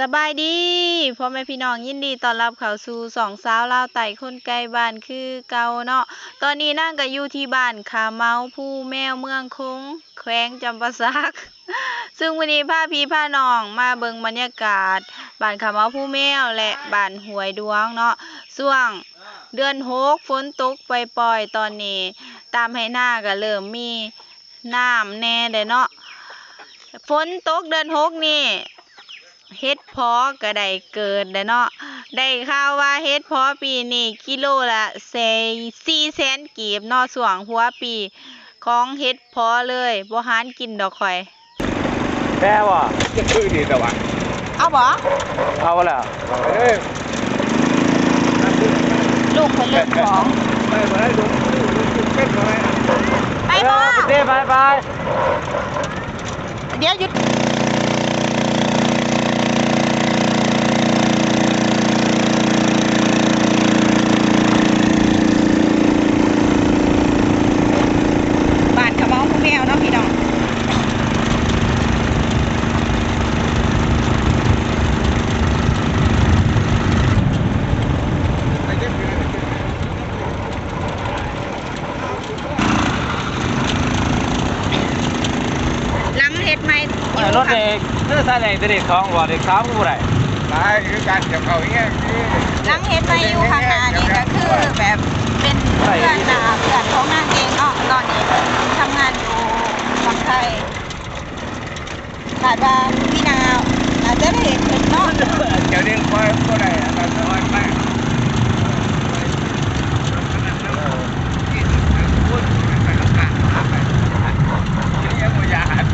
สบายดีพ่อแม่พี่น้องยินดีต้อนรับเข้าสู่สองสาวลาวไต่คนไกลบ้านคือเก่าเนาะตอนนี้นั่งก็อยู่ที่บ้านขาเมาผู้แมวเมืองคงแขวงจำปาสัก ซึ่งวันนี้พาพี่พาน้องมาเบิ่งบรรยากาศบ้านขาเมาผู้แมวและบ้านหวยดวงเนาะช่วงเดือนหกฝนตกปล่อยๆตอนนี้ ตามให้หน้าก็เริ่มมีน้ำแน่เด้เนาะฝนตกเดือนหกนี่ เฮ็ดเพอก็ได้เกิดแล้วเนาะได้ข่าวว่าเฮ็ดเพอปีนี้กิโลละสี่แสนกีบเนาะส่วงหัวปีของเฮ็ดเพอเลยบ่หารกินดอกข่อยแม่บ่จะคือดีแต่ว่าเอาบ่เอาแล้วเอ้ยลูกเพิ่นเลิกของไปบ่ได้ดูดูเป็นบ่ได้ไปบ่เด้ไปไปเดี๋ยวหยุดบ้านขะเมาผู้แมวเนาะพี่น้อง หลังเฮ็ดใหม่อยู่รถเด็กเสื้อสายแดงเด็กของบ่เด็กสามกูได้ตายคือการเก็บเขาอย่างเงี้ยคือหลังเฮ็ดใหม่อยู่ข้างหน้านี่ก็คือแบบเป็นเพื่อนหน้าเพื่อนของนางเองเนาะตอนนี้เพิ่นทำงานอยู่ฝั่งไทยคาดว่าพี่นาวอาจจะได้เห็นเพิ่นเนาะ เดี๋ยวนี้พอบ่ได้อะไรน้อยไปพูดไปแล้วกันไปยังบ่อยาก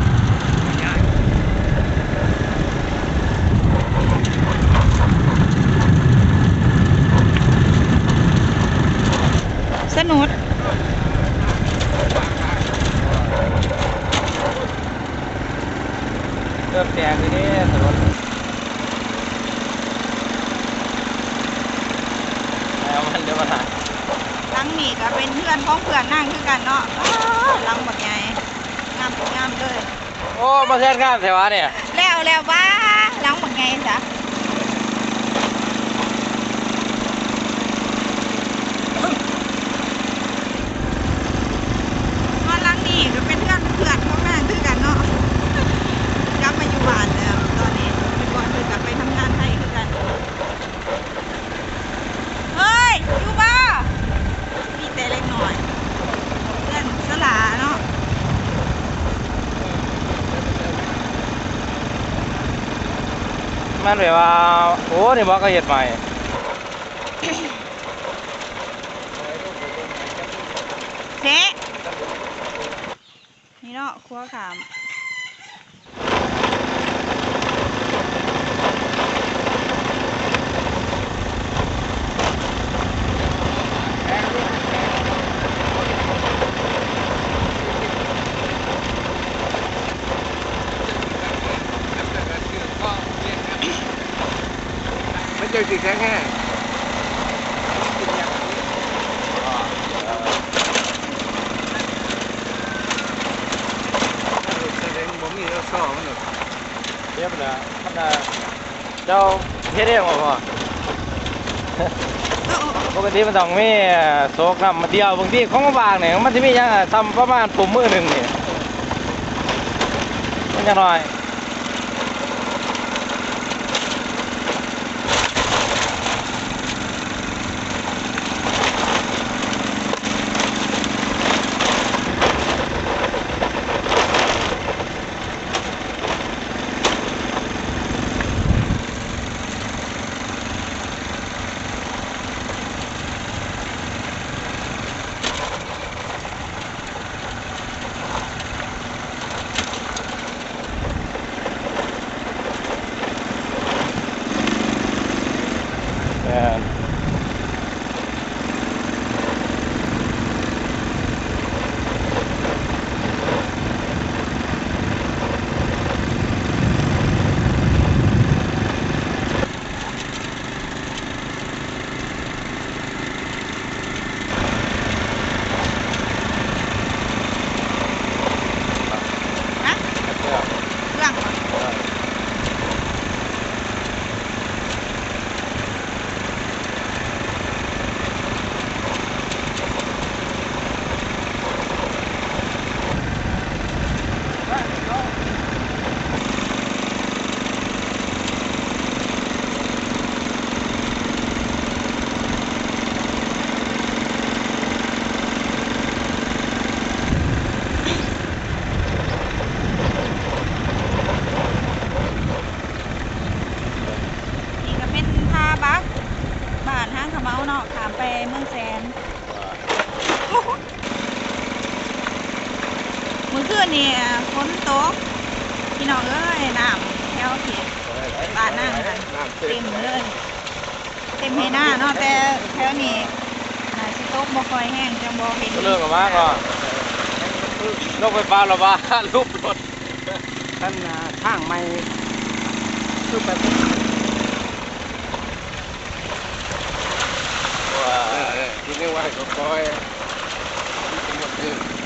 ส นุดเริ่มแดงทีนี้ถนนแล้วมันเดี๋ยวมันหาหลังนี่ก็เป็นเพื่อนของเพื่อนนั่งคือกันเนาะอ้าวหลังบักใหญ่งามงามเลย โอ้ มาแท่นงานแถวเนี่ย แล้วแล้วว่าหลังบักใหญ่จ้ะนอนหลังนี่ก็เป็นเพื่อนเพื่อนของนางคือกันเนาะ กลับมาอยู่บ้านแล้วตอนนี้ไปก่อนเพิ่นกลับไปทำงานไทยคือกัน เฮ้ย อยู่บ้ามีแต่เล็กน้อย เพื่อนสลาเนาะ มันแบบว่า โอ้นี่บอก็เห็ดใหม่เจ๊นี่เนาะครัวขาม มันจะสิแข็งแห้งแสดงบ่มีแล้วซ้อมันหรอก เรียบแล้วมันน่ะเจ้าเฮ็ดเองบ่พ่อปกติมันต้องมีโซกน้ำมาเดียวบางทีของบางเนี่ยมันจะมีอย่างทำประมาณปุ่มมือหนึ่งนี่มันจะน้อย เเนาะขามไปเมืองแสนมื้อคืนนี่ฝนตกพี่น้องเอ้ยน้ำแถวเขตบ้านนั่งกันน้ำเต็เต็มมเลยเต็มให้หน้าเนาะแต่แถวนี้น่าสิตกบ่ค่อยแห้งจังบ่เห็นก็เลิกกันมาก็ลงไปปลาละบ้ารูปรถท่านทางไม่คือไป ว่าที่นี่ว่าก็คอยที่มันเดิน